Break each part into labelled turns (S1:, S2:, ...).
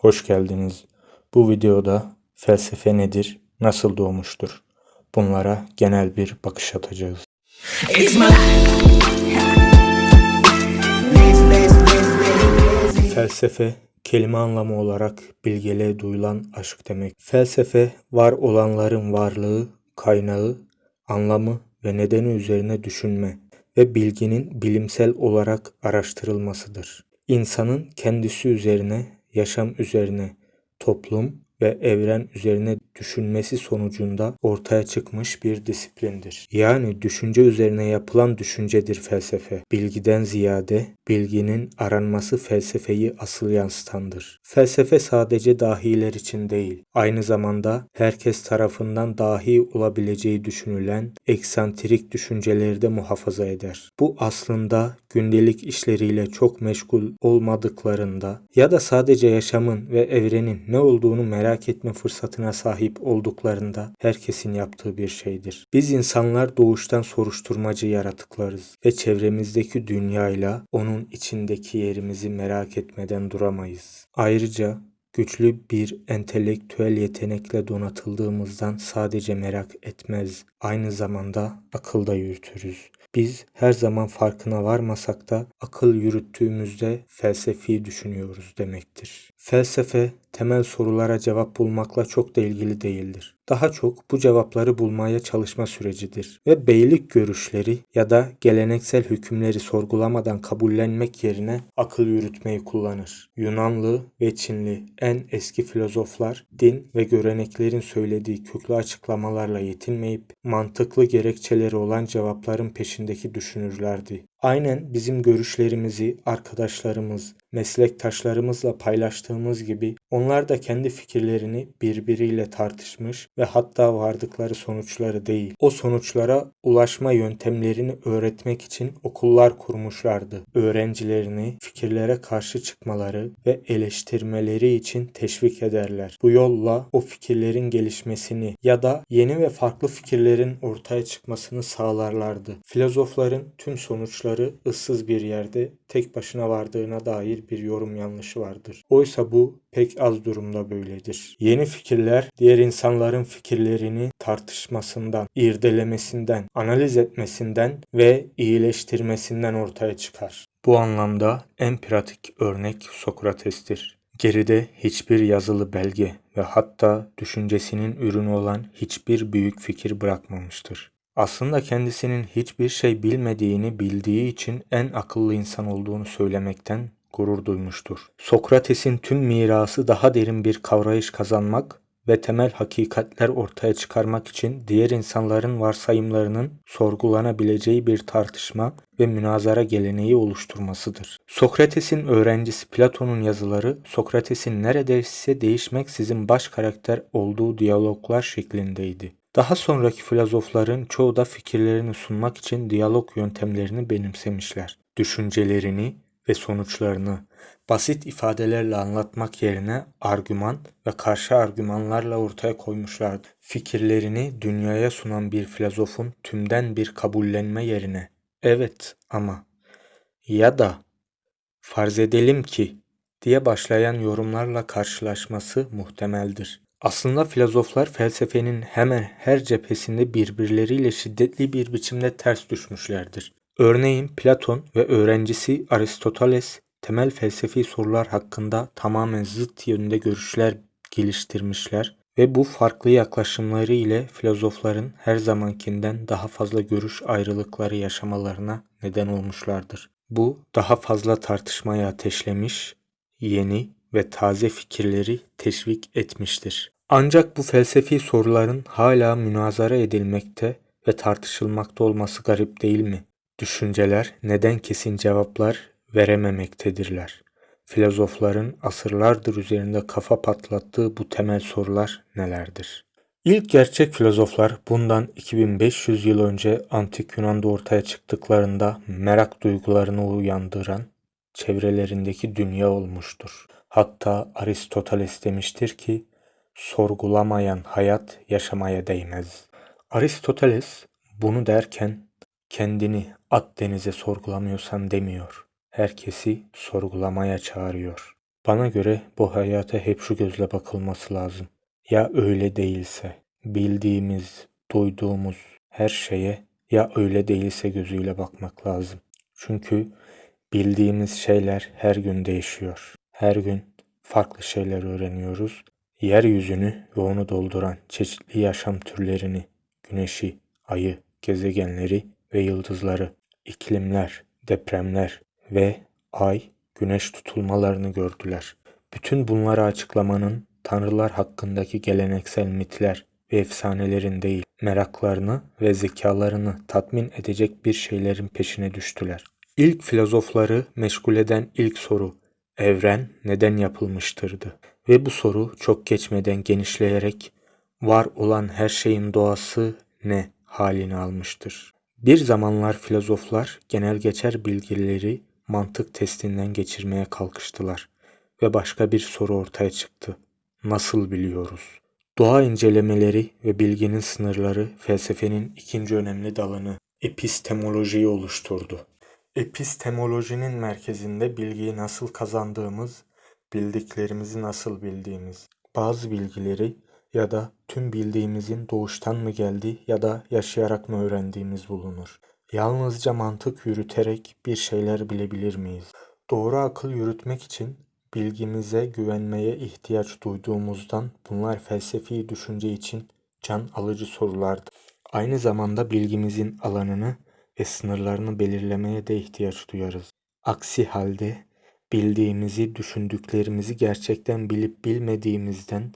S1: Hoş geldiniz. Bu videoda felsefe nedir, nasıl doğmuştur? Bunlara genel bir bakış atacağız. Felsefe, kelime anlamı olarak bilgeliğe duyulan aşk demek. Felsefe, var olanların varlığı, kaynağı, anlamı ve nedeni üzerine düşünme ve bilginin bilimsel olarak araştırılmasıdır. İnsanın kendisi üzerine, yaşam üzerine, toplum ve evren üzerine düşünmesi sonucunda ortaya çıkmış bir disiplindir. Yani düşünce üzerine yapılan düşüncedir felsefe. Bilgiden ziyade bilginin aranması felsefeyi asıl yansıtandır. Felsefe sadece dahiler için değil, aynı zamanda herkes tarafından dahi olabileceği düşünülen eksantrik düşünceleri de muhafaza eder. Bu aslında gündelik işleriyle çok meşgul olmadıklarında ya da sadece yaşamın ve evrenin ne olduğunu merak etme fırsatına sahip olduklarında herkesin yaptığı bir şeydir. Biz insanlar doğuştan soruşturmacı yaratıklarız ve çevremizdeki dünyayla onun içindeki yerimizi merak etmeden duramayız. Ayrıca güçlü bir entelektüel yetenekle donatıldığımızdan sadece merak etmez, aynı zamanda akılda yürütürüz. Biz her zaman farkına varmasak da akıl yürüttüğümüzde felsefi düşünüyoruz demektir. Felsefe temel sorulara cevap bulmakla çok da ilgili değildir. Daha çok bu cevapları bulmaya çalışma sürecidir ve beylik görüşleri ya da geleneksel hükümleri sorgulamadan kabullenmek yerine akıl yürütmeyi kullanır. Yunanlı ve Çinli en eski filozoflar din ve göreneklerin söylediği köklü açıklamalarla yetinmeyip mantıklı gerekçeleri olan cevapların peşindeki düşünürlerdi. Aynen bizim görüşlerimizi arkadaşlarımız, meslektaşlarımızla paylaştığımız gibi onlar da kendi fikirlerini birbiriyle tartışmış ve hatta vardıkları sonuçları değil, o sonuçlara ulaşma yöntemlerini öğretmek için okullar kurmuşlardı. Öğrencilerini fikirlere karşı çıkmaları ve eleştirmeleri için teşvik ederler. Bu yolla o fikirlerin gelişmesini ya da yeni ve farklı fikirlerin ortaya çıkmasını sağlarlardı. Filozofların tüm sonuçları ıssız bir yerde tek başına vardığına dair bir yorum yanlışı vardır. Oysa bu pek az durumda böyledir. Yeni fikirler diğer insanların fikirlerini tartışmasından, irdelemesinden, analiz etmesinden ve iyileştirmesinden ortaya çıkar. Bu anlamda en pratik örnek Sokrates'tir. Geride hiçbir yazılı belge ve hatta düşüncesinin ürünü olan hiçbir büyük fikir bırakmamıştır. Aslında kendisinin hiçbir şey bilmediğini bildiği için en akıllı insan olduğunu söylemekten gurur duymuştur. Sokrates'in tüm mirası daha derin bir kavrayış kazanmak ve temel hakikatler ortaya çıkarmak için diğer insanların varsayımlarının sorgulanabileceği bir tartışma ve münazara geleneği oluşturmasıdır. Sokrates'in öğrencisi Platon'un yazıları Sokrates'in neredeyse değişmeksizin baş karakter olduğu diyaloglar şeklindeydi. Daha sonraki filozofların çoğu da fikirlerini sunmak için diyalog yöntemlerini benimsemişler. Düşüncelerini ve sonuçlarını basit ifadelerle anlatmak yerine argüman ve karşı argümanlarla ortaya koymuşlardı. Fikirlerini dünyaya sunan bir filozofun tümden bir kabullenme yerine evet ama ya da farz edelim ki diye başlayan yorumlarla karşılaşması muhtemeldir. Aslında filozoflar felsefenin hemen her cephesinde birbirleriyle şiddetli bir biçimde ters düşmüşlerdir. Örneğin Platon ve öğrencisi Aristoteles temel felsefi sorular hakkında tamamen zıt yönde görüşler geliştirmişler ve bu farklı yaklaşımları ile filozofların her zamankinden daha fazla görüş ayrılıkları yaşamalarına neden olmuşlardır. Bu daha fazla tartışmayı ateşlemiş, yeni ve taze fikirleri teşvik etmiştir. Ancak bu felsefi soruların hala münazara edilmekte ve tartışılmakta olması garip değil mi? Düşünceler neden kesin cevaplar verememektedirler? Filozofların asırlardır üzerinde kafa patlattığı bu temel sorular nelerdir? İlk gerçek filozoflar bundan 2500 yıl önce antik Yunan'da ortaya çıktıklarında merak duygularını uyandıran çevrelerindeki dünya olmuştur. Hatta Aristoteles demiştir ki sorgulamayan hayat yaşamaya değmez. Aristoteles bunu derken kendini at denize sorgulamıyorsan demiyor. Herkesi sorgulamaya çağırıyor. Bana göre bu hayata hep şu gözle bakılması lazım. Ya öyle değilse, bildiğimiz, duyduğumuz her şeye ya öyle değilse gözüyle bakmak lazım. Çünkü bildiğimiz şeyler her gün değişiyor. Her gün farklı şeyler öğreniyoruz. Yeryüzünü ve onu dolduran çeşitli yaşam türlerini, güneşi, ayı, gezegenleri ve yıldızları, iklimler, depremler ve ay, güneş tutulmalarını gördüler. Bütün bunları açıklamanın tanrılar hakkındaki geleneksel mitler ve efsanelerin değil, meraklarını ve zekalarını tatmin edecek bir şeylerin peşine düştüler. İlk filozofları meşgul eden ilk soru, evren neden yapılmıştırdı? Ve bu soru çok geçmeden genişleyerek var olan her şeyin doğası ne halini almıştır. Bir zamanlar filozoflar genel geçer bilgileri mantık testinden geçirmeye kalkıştılar ve başka bir soru ortaya çıktı. Nasıl biliyoruz? Doğa incelemeleri ve bilginin sınırları felsefenin ikinci önemli dalını epistemolojiyi oluşturdu. Epistemolojinin merkezinde bilgiyi nasıl kazandığımız, bildiklerimizi nasıl bildiğimiz, bazı bilgileri ya da tüm bildiğimizin doğuştan mı geldi ya da yaşayarak mı öğrendiğimiz bulunur. Yalnızca mantık yürüterek bir şeyler bilebilir miyiz? Doğru akıl yürütmek için bilgimize güvenmeye ihtiyaç duyduğumuzdan bunlar felsefi düşünce için can alıcı sorulardı. Aynı zamanda bilgimizin alanını ve sınırlarını belirlemeye de ihtiyaç duyarız. Aksi halde bildiğimizi, düşündüklerimizi gerçekten bilip bilmediğimizden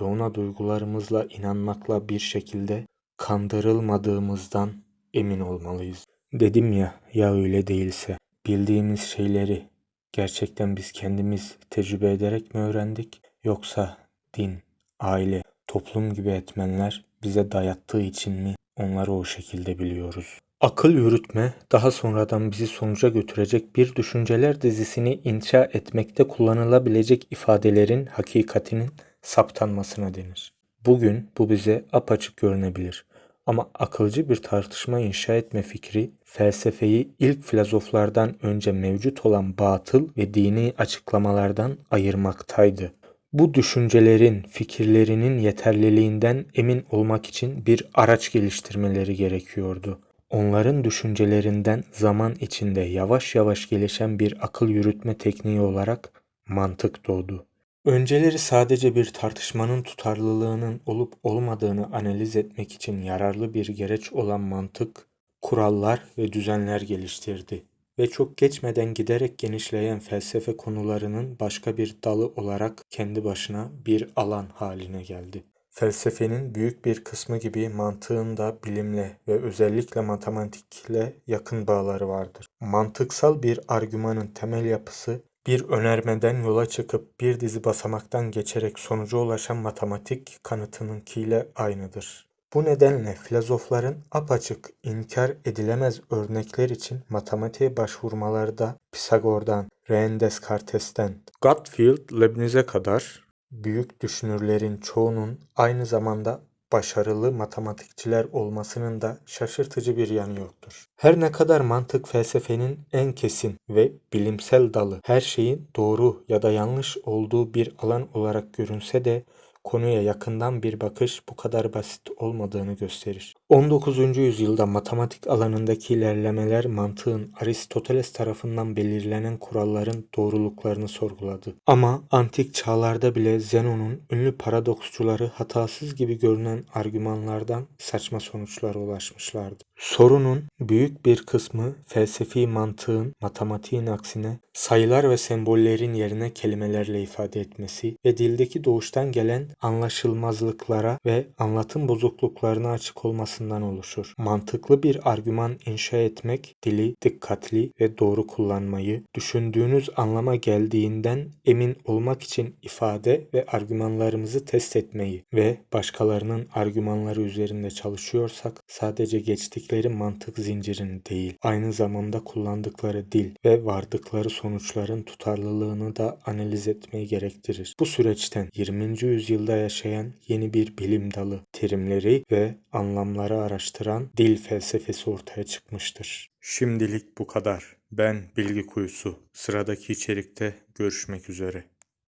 S1: ve ona duygularımızla inanmakla bir şekilde kandırılmadığımızdan emin olmalıyız. Dedim ya, ya öyle değilse, bildiğimiz şeyleri gerçekten biz kendimiz tecrübe ederek mi öğrendik yoksa din, aile, toplum gibi etmenler bize dayattığı için mi onları o şekilde biliyoruz? Akıl yürütme daha sonradan bizi sonuca götürecek bir düşünceler dizisini inşa etmekte kullanılabilecek ifadelerin hakikatinin saptanmasına denir. Bugün bu bize apaçık görünebilir. Ama akılcı bir tartışma inşa etme fikri felsefeyi ilk filozoflardan önce mevcut olan batıl ve dini açıklamalardan ayırmaktaydı. Bu düşüncelerin, fikirlerinin yeterliliğinden emin olmak için bir araç geliştirmeleri gerekiyordu. Onların düşüncelerinden zaman içinde yavaş yavaş gelişen bir akıl yürütme tekniği olarak mantık doğdu. Önceleri sadece bir tartışmanın tutarlılığının olup olmadığını analiz etmek için yararlı bir gereç olan mantık, kurallar ve düzenler geliştirdi ve çok geçmeden giderek genişleyen felsefe konularının başka bir dalı olarak kendi başına bir alan haline geldi. Felsefenin büyük bir kısmı gibi mantığın da bilimle ve özellikle matematikle yakın bağları vardır. Mantıksal bir argümanın temel yapısı bir önermeden yola çıkıp bir dizi basamaktan geçerek sonuca ulaşan matematik kanıtınınkiyle aynıdır. Bu nedenle filozofların apaçık inkar edilemez örnekler için matematiğe başvurmaları da Pisagor'dan, René Descartes'ten, Gottfried Leibniz'e kadar büyük düşünürlerin çoğunun aynı zamanda başarılı matematikçiler olmasının da şaşırtıcı bir yanı yoktur. Her ne kadar mantık felsefenin en kesin ve bilimsel dalı, her şeyin doğru ya da yanlış olduğu bir alan olarak görünse de konuya yakından bir bakış bu kadar basit olmadığını gösterir. 19. yüzyılda matematik alanındaki ilerlemeler mantığın Aristoteles tarafından belirlenen kuralların doğruluklarını sorguladı. Ama antik çağlarda bile Zenon'un ünlü paradoksçuları hatasız gibi görünen argümanlardan saçma sonuçlara ulaşmışlardı. Sorunun büyük bir kısmı felsefi mantığın matematiğin aksine sayılar ve sembollerin yerine kelimelerle ifade etmesi ve dildeki doğuştan gelen anlaşılmazlıklara ve anlatım bozukluklarına açık olmasından oluşur. Mantıklı bir argüman inşa etmek, dili dikkatli ve doğru kullanmayı, düşündüğünüz anlama geldiğinden emin olmak için ifade ve argümanlarımızı test etmeyi ve başkalarının argümanları üzerinde çalışıyorsak sadece geçtikleri mantık zincirini değil, aynı zamanda kullandıkları dil ve vardıkları sonuçların tutarlılığını da analiz etmeyi gerektirir. Bu süreçten 20. yüzyılda yaşayan yeni bir bilim dalı, terimleri ve anlamları araştıran dil felsefesi ortaya çıkmıştır. Şimdilik bu kadar. Ben Bilgi Kuyusu. Sıradaki içerikte görüşmek üzere.